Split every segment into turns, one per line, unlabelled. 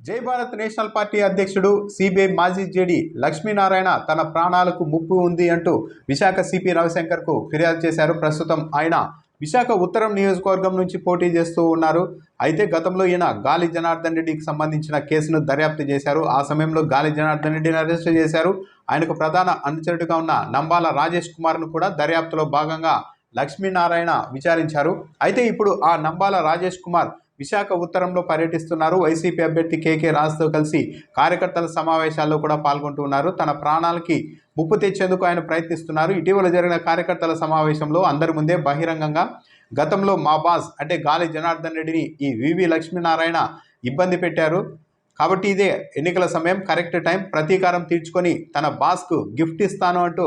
జై Bharat national party అధ్యక్షుడు CBI మాజీ జేడి లక్ష్మీనారాయణ తన ప్రాణాలకు ముప్పు ఉంది అంటూ విశాఖ సిపి రవిశంకర్కు ఫిర్యాదు చేశారు. ప్రస్తుతం ఆయన విశాఖ ఉత్తరం నియోజకవర్గం నుంచి పోటీ చేస్తూ ఉన్నారు. అయితే గతంలో ఈయన గాలి జనార్దన్ రెడ్డికి సంబంధించిన కేసును దర్యాప్తు చేశారు. ఆ సమయంలో గాలి జనార్దన్ రెడ్డిని అరెస్ట్ చేశారు. ఆయనకు ప్రధాన అనుచరుడిగా ఉన్న నంబాల రాజేష్ కుమార్ను కూడా దర్యాప్తులో భాగంగా లక్ష్మీనారాయణ విచారించారు. అయితే ఇప్పుడు ఆ నంబాల రాజేష్ కుమార్ విశాఖ ఉత్తరంలో పర్యటిస్తున్నారు. వైసీపీ అభ్యర్థి కేకే రాజ్తో కలిసి కార్యకర్తల సమావేశాల్లో కూడా పాల్గొంటున్నారు తన ప్రాణాలకి ముప్పు తెచ్చేందుకు ఆయన ప్రయత్నిస్తున్నారు. ఇటీవల జరిగిన కార్యకర్తల సమావేశంలో అందరి ముందే బహిరంగంగా గతంలో మా బాస్ అంటే గాలి జనార్దన్ రెడ్డిని ఈ వివి లక్ష్మీనారాయణ ఇబ్బంది పెట్టారు. కాబట్టి ఇదే ఎన్నికల సమయం కరెక్ట్ టైం ప్రతీకారం తీర్చుకొని తన బాస్కు గిఫ్ట్ ఇస్తాను అంటూ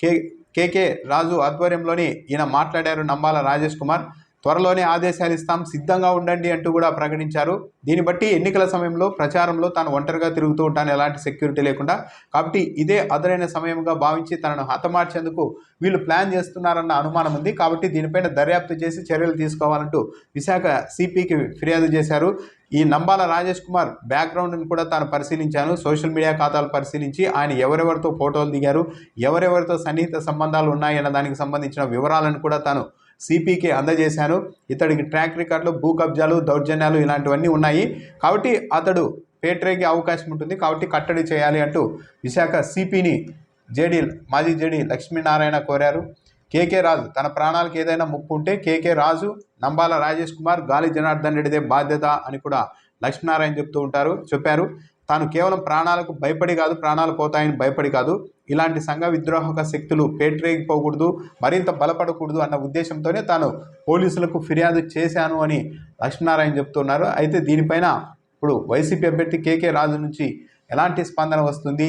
కే కేకే రాజు ఆధ్వర్యంలోని ఈయన మాట్లాడారు నంబాల రాజేష్ కుమార్. త్వరలోనే ఆదేశాలు ఇస్తాం సిద్ధంగా ఉండండి అంటూ కూడా ప్రకటించారు. దీన్ని బట్టి ఎన్నికల సమయంలో ప్రచారంలో తాను ఒంటరిగా తిరుగుతూ ఉంటాను ఎలాంటి సెక్యూరిటీ లేకుండా. కాబట్టి ఇదే అదురైన సమయంగా భావించి తనను హతమార్చేందుకు వీళ్ళు ప్లాన్ చేస్తున్నారన్న అనుమానం ఉంది. కాబట్టి దీనిపైన దర్యాప్తు చేసి చర్యలు తీసుకోవాలంటూ విశాఖ సిపికి ఫిర్యాదు చేశారు. ఈ నంబాల రాజేష్ కుమార్ బ్యాక్గ్రౌండ్ని కూడా తాను పరిశీలించాను. సోషల్ మీడియా ఖాతాలు పరిశీలించి ఆయన ఎవరెవరితో ఫోటోలు దిగారు ఎవరెవరితో సన్నిహిత సంబంధాలు ఉన్నాయన్న దానికి సంబంధించిన వివరాలను కూడా తాను సిపికి అందజేశాను ఇతడికి ట్రాక్ రికార్డులు భూ కబ్జాలు దౌర్జన్యాలు ఇలాంటివన్నీ ఉన్నాయి. కాబట్టి అతడు పేట్రేకి అవకాశం ఉంటుంది. కాబట్టి కట్టడి చేయాలి అంటూ విశాఖ సిపిని జేడీ మాజీ జేడీ లక్ష్మీనారాయణ కోరారు. కేకే రాజు తన ప్రాణాలకు ఏదైనా ముప్పు ఉంటే కేకే రాజు నంబాల రాజేష్ కుమార్ గాలి జనార్దన్ రెడ్డిదే బాధ్యత అని కూడా లక్ష్మీనారాయణ చెప్తూ ఉంటారు చెప్పారు. తాను కేవలం ప్రాణాలకు భయపడి కాదు ప్రాణాలు పోతాయని భయపడి కాదు. ఇలాంటి సంఘ విద్రోహక శక్తులు పేటరేగిపోకూడదు మరింత బలపడకూడదు అన్న ఉద్దేశంతోనే తాను పోలీసులకు ఫిర్యాదు చేశాను అని లక్ష్మీనారాయణ చెప్తున్నారు. అయితే దీనిపైన ఇప్పుడు వైసీపీ అభ్యర్థి కేకే రాజు నుంచి ఎలాంటి స్పందన వస్తుంది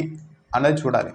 అన్నది చూడాలి.